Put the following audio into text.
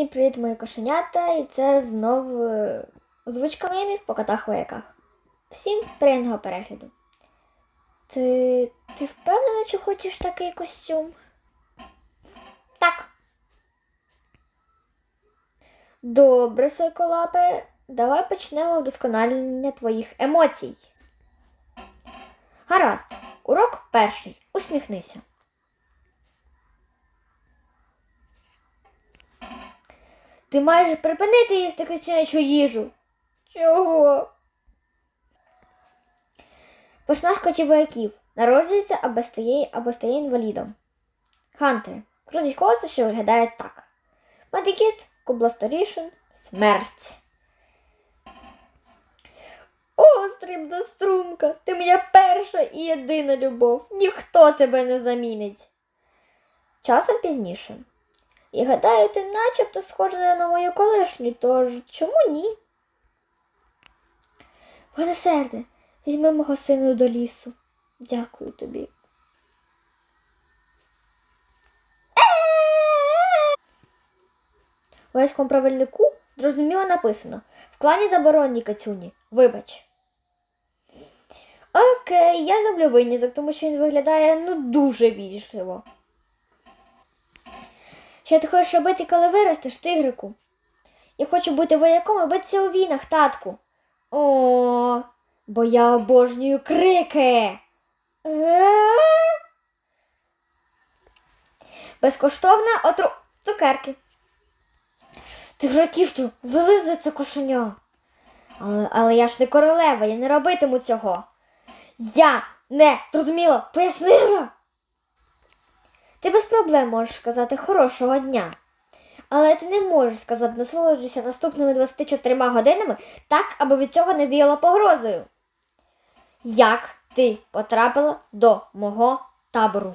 Всім привіт, мої кошенята, і це знову е, озвучка мемів по котах вояках. Всім приємного перегляду. Ти. ти впевнена, чи хочеш такий костюм? Так. Добре, Сойколапе, давай почнемо вдосконалення твоїх емоцій. Гаразд, урок перший. Усміхнися. Ти маєш припинити їсти коченячу їжу. Чого? Персонаж котів вояків народжується або стає, або стає інвалідом. Хантери. Крутить колесо, що виглядає так. Медикіт, кубла старішин, смерть. О, срібна струмка, ти моя перша і єдина любов. Ніхто тебе не замінить. Часом пізніше. І гадаю, ти начебто схожа на мою колишню, тож чому ні? Водосерде, візьми мого сину до лісу. Дякую тобі. В Леському правильнику зрозуміло написано в клані заборонні кацюні. Вибач. Окей, я зроблю виняток, тому що він виглядає ну дуже вічливо. Що ти хочеш робити, коли виростеш, тигрику? Я хочу бути вояком і битися у війнах, татку. О, бо я обожнюю крики. Е? Безкоштовна отру... цукерки. Ти ж раківчу, вилизуй це кошеня. Але, але я ж не королева, я не робитиму цього. Я не зрозуміло пояснила. Ти без проблем можеш сказати хорошого дня. Але ти не можеш сказати насолоджуйся наступними 24 годинами так, аби від цього не віяло погрозою. Як ти потрапила до мого табору?